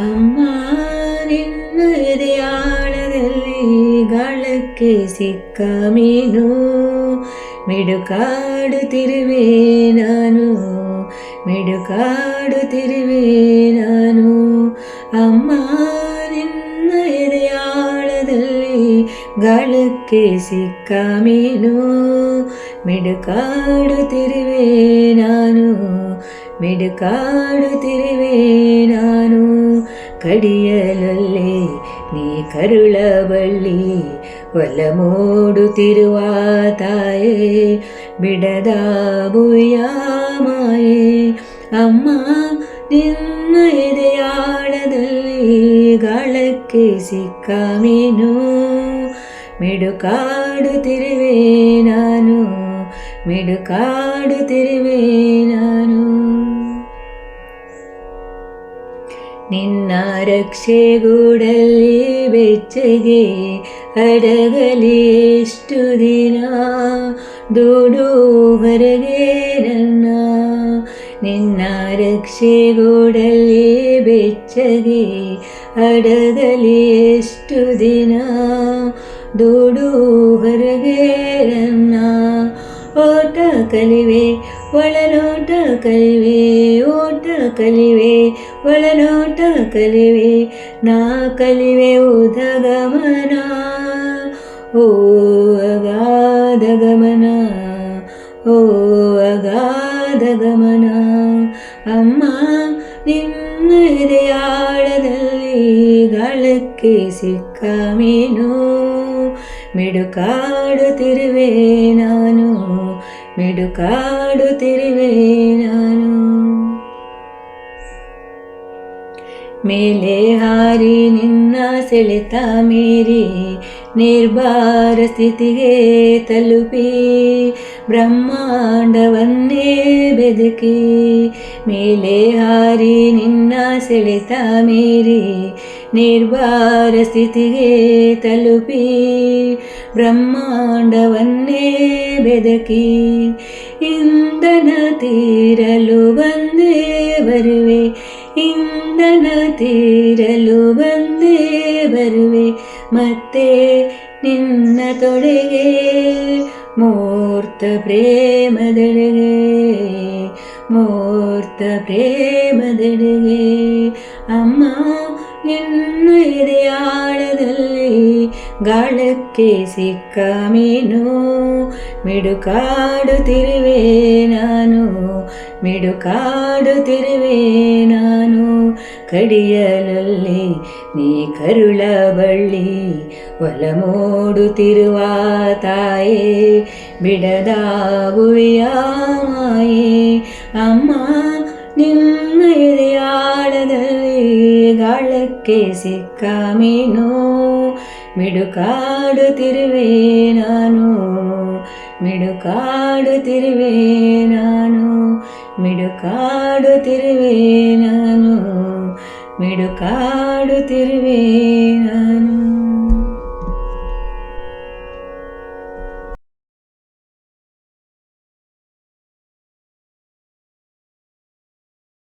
ಅಮ್ಮ ನಿನ್ನ ಎದೆಯಾಳದಲ್ಲಿ ಗಾಳಕ್ಕೆ ಸಿಕ್ಕ ಮೀನು ಮಿಡುಕಾಡುತ್ತಿರುವೆ ನಾನು ಮಿಡುಕಾಡುತ್ತಿರುವೆ ನಾನು ಅಮ್ಮ ನಿನ್ನ ಎದೆಯಾಳದಲ್ಲಿ ಗಾಳಕ್ಕೆ ಸಿಕ್ಕ ಮೀನು ಮಿಡುಕಾಡುತ್ತಿರುವೆ ನಾನು ಮಿಡುಕಾಡುತ್ತಿರುವೆ ನಾನು ಕಡಿಯಲಲ್ಲಿ ನೀ ಕರುಳ ಬಳ್ಳಿ ಒಲ ಮೂಡುತ್ತಿರುವ ತಾಯೇ ಬಿಡದ ಭುವಿಯ ಮಾಯೆ ಅಮ್ಮ ನಿನ್ನ ಎದೆಯಾಳದಲ್ಲಿ ಗಾಳಕ್ಕೆ ಸಿಕ್ಕ ಮೀನು ಮಿಡುಕಾಡುತ್ತಿರುವೆ ನಾನು ಮಿಡುಕಾಡುತ್ತಿರುವೆ ನಿನ್ನ ರಕ್ಷೆಗೂಡಲ್ಲಿ ಬೆಚ್ಚಗೆ ಅಡಗಲಿ ಎಷ್ಟು ದಿನ? ದೂಡು ಹೊರಗೆ ನನ್ನ. ನಿನ್ನ ರಕ್ಷೆಗೂಡಲ್ಲಿ ಬೆಚ್ಚಗೆ ಅಡಗಲಿ ಎಷ್ಟು ದಿನ? ದೂಡು ಹೊರಗೆ ನನ್ನ. ಓಟ ಕಲಿವೆ, ಒಳನೋಟ ಕಲಿವೆ ಓಟ ಕಲಿವೆ ಒಳನೋಟ ಕಲಿವೆ ನಾ ಕಲಿವೆ ಉದ ಗಮನ ಓ ಅಗಾಧ ಗಮನ ಓ ಅಗಾಧ ಗಮನ ಅಮ್ಮ ನಿನ್ನ ಎದೆಯಾಳದಲ್ಲಿ ಗಾಳಕ್ಕೆ ಸಿಕ್ಕ ಮೀನು ಮಿಡುಕಾಡುತ್ತಿರುವೆ ನಾನು ಮಿಡುಕಾಡುತ್ತಿರುವೆ ನಾನು ಮೇಲೆ ಹಾರಿ ನಿನ್ನ ಸೆಳೆತ ಮೀರಿ ನಿರ್ಭಾರ ಸ್ಥಿತಿಗೆ ತಲುಪಿ ಬ್ರಹ್ಮಾಂಡವನ್ನೇ ಬೆದಕಿ ಮೇಲೆ ಹಾರಿ ನಿನ್ನ ಸೆಳೆತ ಮೀರಿ ನಿರ್ಭಾರ ಸ್ಥಿತಿಗೆ ತಲುಪಿ ಬ್ರಹ್ಮಾಂಡವನ್ನೇ ಬೆದಕಿ ಇಂಧನ ತೀರಲು ಬಂದೇ ಬರುವೆ. ಇಂಧನ ತೀರಲು ಬಂದೇ ಬರುವೆ. ಮತ್ತೆ ನಿನ್ನ ತೊಡೆಗೆ ಮೂರ್ತ ಪ್ರೇಮದೆಡೆಗೆ ಮೂರ್ತ ಪ್ರೇಮದೆಡೆಗೆ. ಅಮ್ಮ ನಿನ್ನ ಎದೆಯಾಳದಲ್ಲಿ ಗಾಳಕ್ಕೆ ಸಿಕ್ಕ ಮೀನು ಮಿಡುಕಾಡುತ್ತಿರುವೆ ನಾನು ಮಿಡುಕಾಡುತ್ತಿರುವೆ ನಾನು. ಕಡಿಯಲಲ್ಲಿ ನೀ ಕರುಳ ಬಳ್ಳಿ ಒಲ ಮೂಡುತ್ತಿರುವ ತಾಯೇ ಬಿಡದ ಭುವಿಯ ಮಾಯೆ ಅಮ್ಮ ನಿನ್ನ ಎದೆಯಾಳದಲ್ಲಿ ಗಾಳಕ್ಕೆ ಸಿಕ್ಕ ಮೀನು ಮಿಡುಕಾಡುತ್ತಿರುವೆ ನಾನು ಮಿಡುಕಾಡುತ್ತಿರುವೆ ನಾನು ಮಿಡುಕಾಡುತ್ತಿರುವೆ ನಾನು ಮಿಡುಕಾಡುತ್ತಿರುವೆ ನಾನು